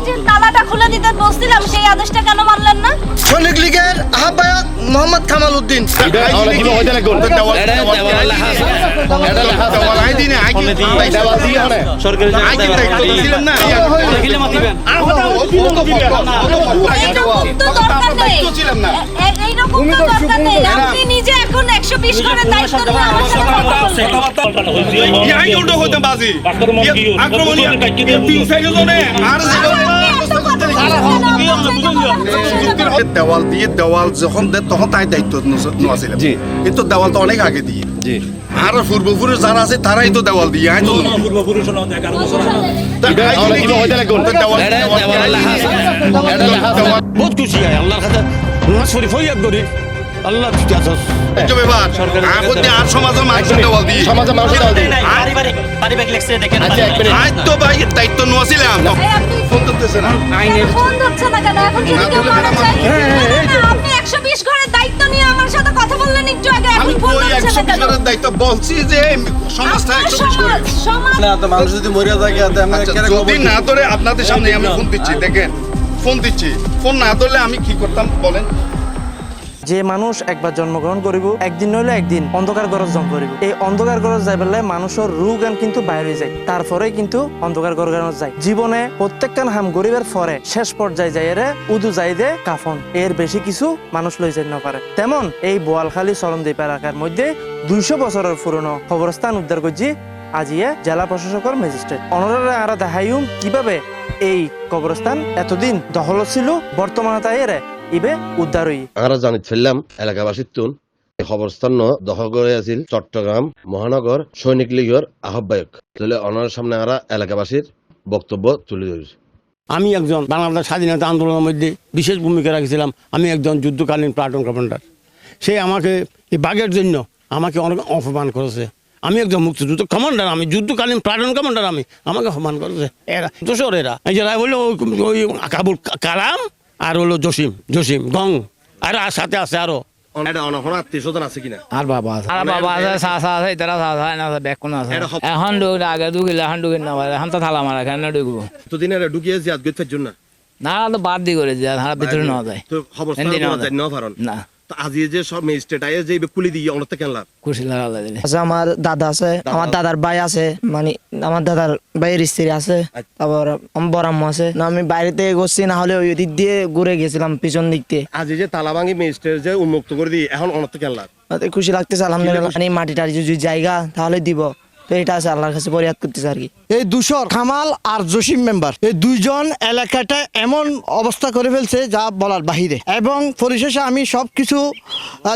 আমি তালাটা খুলে দিতে বলছিলাম সেই আদেশটা কেন মানলেন না সৈনিক লীগের আহ্বায়ক মোহাম্মদ কামাল উদ্দিন এইরকম তো দরকার নেই করে দায়িত্ব নিয়ে আমার সাথে কথা বললেন। দেওয়াল দিয়ে দেওয়াল যখন দেয় তখন তাই দায়িত্ব। কিন্তু দেওয়াল তো অনেক আগে দিয়ে আর পূর্বপুরুষ যারা আছে তারাই তো দেওয়াল দিয়ে আই তো আছে। বহুত খুশি আল্লাহর কাছে ফরিয়াদ করি আল্লাহ এখন যে আর সমাজের দেওয়াল দিয়ে। সমাজের মানুষের দাও দিন। পারিবারিক পারিবারিক লেখছে দেখেন আচ্ছা, এক মিনিট। আজ তো ভাই দায়িত্ব ফোন করতেছে না ফোন ধরছে না কেন? এখন যদি কেউ মারা যায় না, না, আপনি একশো বিশ ঘরের দায়িত্ব নিয়ে আমার সাথে কথা বললেন একটু আগে এখন ফোন ধরছে না কেন? দায়িত্ব বলছি যে সমাজটা আপনার একশো বিশ করে। সমাজ সমাজ মানুষ যদি মরিয়া থাকে আচ্ছা, যদি না ধরে আপনাদের সামনে আমি ফোন দিচ্ছি দেখেন ফোন দিচ্ছি। ফোন না ধরলে আমি কি করতাম বলেন? যে মানুষ একবার জন্মগ্রহণ করিব, একদিন নইলে একদিন অন্ধকার গরজ জন্ম করিব। এই অন্ধকার গরজ যাই পেলে মানুষের রোগ আন কিন্তু বাইরে যায়। তারপরে কিন্তু অন্ধকার গরজ যায়। জীবনে প্রত্যেকখান হাম গরিবের পরে শেষ পর্যায়ে যাই রে উদু যাই দে কাফন। এর বেশি কিছু মানুষ লই যাই না পারে। তেমন এই বোয়ালখালী চরমদ্বীপ এলাকার মধ্যে দুইশো বছরের পুরনো খবরস্থান উদ্ধার করছি আজিয়ে জেলা প্রশাসকের ম্যাজিস্ট্রেট। অনরারে আরা দেখাইম কীভাবে এই কবরস্থান এতদিন দখল ছিল বর্তমানে তাই এরে ইবে উদ্ধার হই আমরা জানিত ফেললাম এলাকাবাসীর তুন এই খবরস্থান করে আছিল চট্টগ্রাম মহানগর সৈনিক লীগের আহ্বায়ক তাহলে অনার সামনে আমরা এলাকাবাসীর বক্তব্য তুলে ধরেছি আমি একজন বাংলাদেশ স্বাধীনতা আন্দোলনের মধ্যে বিশেষ ভূমিকা রাখছিলাম আমি একজন যুদ্ধকালীন প্লাটুন কমান্ডার সে আমাকে এই বাঘের জন্য আমাকে অনেক অপমান করেছে আমি একজন মুক্তিযুদ্ধ কমান্ডার আমি যুদ্ধকালীন প্লাটুন কমান্ডার আমি আমাকে অপমান করেছে এরা দোষর এরা এই যারা হলো ওই- ওই কাবুল কালাম আর হলো জসিম জসিম গং। আর আর সাথে আছে আরও। স্বজন আছে কিনা? আর বাবা আর বাবা আছে চাচা আছে ইতারা চাচা এনে আছে বেগ কোন আছে এখন ঢুক আগে ঢুকিলে এখন ঢুকিল না পারে এখন তো থালা মারা কেন না না তো বাদ দি করে যায় তারা ভিতরে না যায়। তো। ন না। আজি যে সব ম্যাজিস্ট্রেট আয়ে যে কুলি দিয়ে অনতে কেন লাভ খুশি লাগা দিলে। আমার দাদা আছে আমার দাদার ভাই আছে মানে আমার দাদার ভাইয়ের স্ত্রী আছে তারপর আমার বড় আম্মু আছে। না আমি বাইরে থেকে গেছি না হলে ওই দিক দিয়ে ঘুরে গেছিলাম পিছন দিক দিয়ে। আজি যে তালাবাঙ্গি ম্যাজিস্ট্রেট যে উন্মুক্ত করে দিয়ে এখন অনতে খুশি লাগতেছে আলহামদুলিল্লাহ মাটি টাটি যদি জায়গা তাহলে দিব। তো এটা আছে আল্লাহর কাছে করতেছে আর কি। এই দুশোর কামাল আর জসিম মেম্বার। এই দুইজন এলাকাটা এমন অবস্থা করে ফেলছে যা বলার বাহিরে। এবং পরিশেষে আমি সব কিছু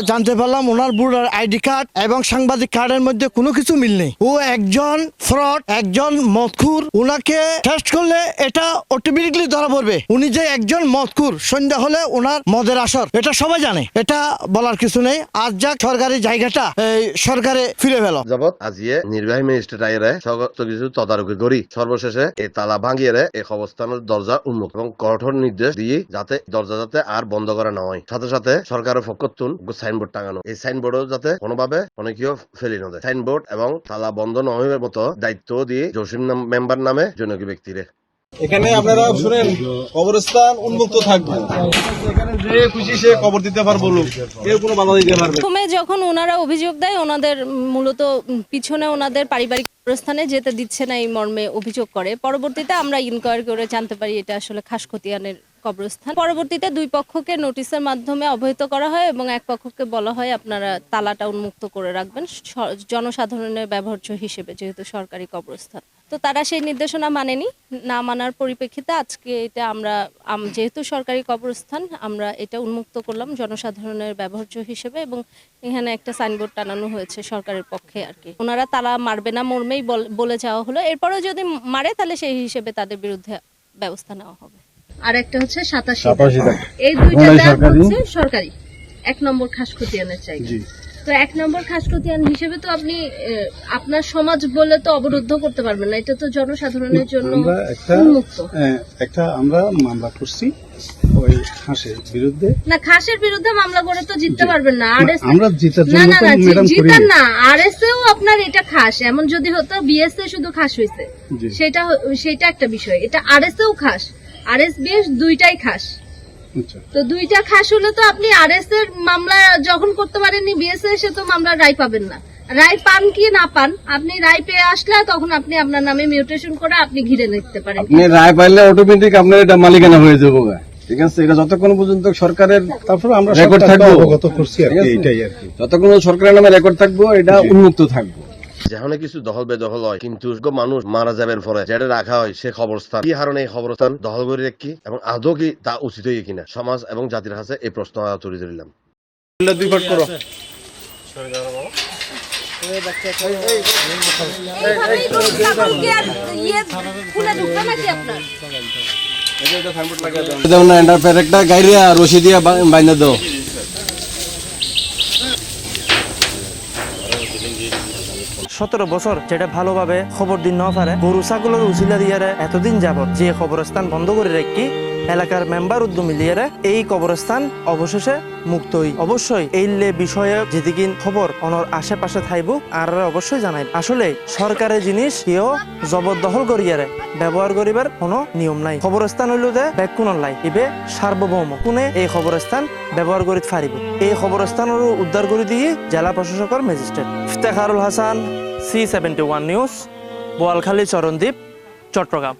জানতে পারলাম ওনার বুড়ার আইডি কার্ড এবং সাংবাদিক কার্ডের মধ্যে কোনো কিছু মিল নেই। ও একজন ফ্রড একজন মদখুর। ওনাকে টেস্ট করলে এটা অটোমেটিকলি ধরা পড়বে। উনি যে একজন মদখুর সন্ধ্যা হলে ওনার মদের আসর। এটা সবাই জানে। এটা বলার কিছু নেই। আজ যাক সরকারি জায়গাটা এই সরকারে ফিরে পেল যাবত আজিয়ে নির্বাহী ম্যাজিস্ট্রেট আইরে সমস্ত কিছু তদারকি করি সর্বশেষে এই তালা ভাঙিয়ে এই অবস্থানের দরজা উন্মুক্ত এবং কঠোর নির্দেশ দিয়ে যাতে দরজা যাতে আর বন্ধ করা না হয় সাথে সাথে সরকারের পক্ষতুন সাইনবোর্ড টাঙানো। এই সাইনবোর্ডও যাতে কোনোভাবে অনেকেও ফেলি না দেয় সাইনবোর্ড এবং তালা বন্ধ না মতো দায়িত্ব দিয়ে জসিম মেম্বার নামে জনকী ব্যক্তিরে এখানে আপনারা শুনেন, কবরস্থান উন্মুক্ত থাকবে। মূলত পিছনে ওনাদের পারিবারিক অভিযোগ করে। পরবর্তীতে আমরা ইনকোয়ারি করে জানতে পারি এটা আসলে কবরস্থান। পরবর্তীতে দুই পক্ষকে নোটিশের মাধ্যমে অবহিত করা হয় এবং এক পক্ষকে বলা হয় আপনারা তালাটা উন্মুক্ত করে রাখবেন জনসাধারণের ব্যবহার্য হিসেবে, যেহেতু সরকারি কবরস্থান। তো তারা সেই নির্দেশনা মানেনি। না মানার পরিপ্রেক্ষিতে আজকে এটা আমরা যেহেতু সরকারি কবরস্থান আমরা এটা উন্মুক্ত করলাম জনসাধারণের ব্যবহার্য হিসেবে এবং এখানে একটা সাইনবোর্ড টানানো হয়েছে সরকারের পক্ষে আর কি। ওনারা তারা মারবে না মর্মেই বলে যাওয়া হলো। এরপরেও যদি মারে তাহলে সেই হিসেবে তাদের বিরুদ্ধে ব্যবস্থা নেওয়া হবে। আর একটা হচ্ছে সাতাশি এই দুইটা হচ্ছে সরকারি। এক নম্বর খাস খাসখতিয়ানের চাইলে তো এক নম্বর খাসখতিয়ান হিসেবে তো আপনি আপনার সমাজ বলে তো অবরুদ্ধ করতে পারবেন না। এটা তো জনসাধারণের জন্য একটা উন্মুক্ত। একটা আমরা মামলা করছি ওই হাঁসের বিরুদ্ধে। না খাসের বিরুদ্ধে মামলা করে তো জিততে পারবেন না। আর আমরা জেতার না জন্য না জিতার না। এও আপনার এটা খাস। এমন যদি হতো বিএস এ শুধু খাস হয়েছে সেটা সেটা একটা বিষয়। এটা আর এও খাস। আরএস বিএস দুইটাই খাস। তো দুইটা খাস হলে তো আপনি আরএস এর মামলা যখন করতে পারেননি বিএস এসে তো মামলা রায় পাবেন না। রায় পান কি না পান আপনি রায় পেয়ে আসলে তখন আপনি আপনার নামে মিউটেশন করে আপনি ঘিরে নিতে পারেন। আপনি রায় পাইলে অটোমেটিক আপনার এটা মালিকানা হয়ে যাব ঠিক আছে? এটা যতক্ষণ পর্যন্ত সরকারের তারপর আমরা রেকর্ড থাকব। অবগত করছি আর কি এটাই আর কি। যতক্ষণ সরকারের নামে রেকর্ড থাকব এটা উন্মুক্ত থাকব। যেখানে কিছু দখল বেদখল হয় কিন্তু মানুষ মারা যাবেন পরে যেটা রাখা হয় সে খবরস্থান। কি হারণে এই খবরস্থান দখল করে রাখি এবং আদৌ কি তা উচিত হয়ে কিনা? সমাজ এবং জাতির কাছে এই প্রশ্ন তুলে ধরিলাম। দুই ভাগ করো। যেমন এন্টারপ্রাইজ একটা গাড়ি রশি দিয়ে বাইন্দা দাও। সতেরো বছর যেটা ভালোভাবে খবর দিন না পারে। গরু ছাগলের উচিলা দিয়ে এতদিন যাবত যে কবরস্থান বন্ধ করে রাখি এলাকার মেম্বার উদ্যমী দিয়ে এই কবরস্থান অবশেষে মুক্ত হই অবশ্যই এই বিষয়ে যেদিকে খবর অনর আশেপাশে থাইব আর অবশ্যই জানাই আসলে সরকারের জিনিস কেউ জবরদখল করিয়ারে ব্যবহার করিবার কোনো নিয়ম নাই। খবরস্থান হইল যে ব্যাকুণ লাই ইবে সার্বভৌম। কোনে এই খবরস্থান ব্যবহার করি ফারিব এই খবরস্থানের উদ্ধার করে দিয়ে জেলা প্রশাসকের magistrate. Iftekharul Hasan C seventy one news Boalkhali Charandwip Chattogram.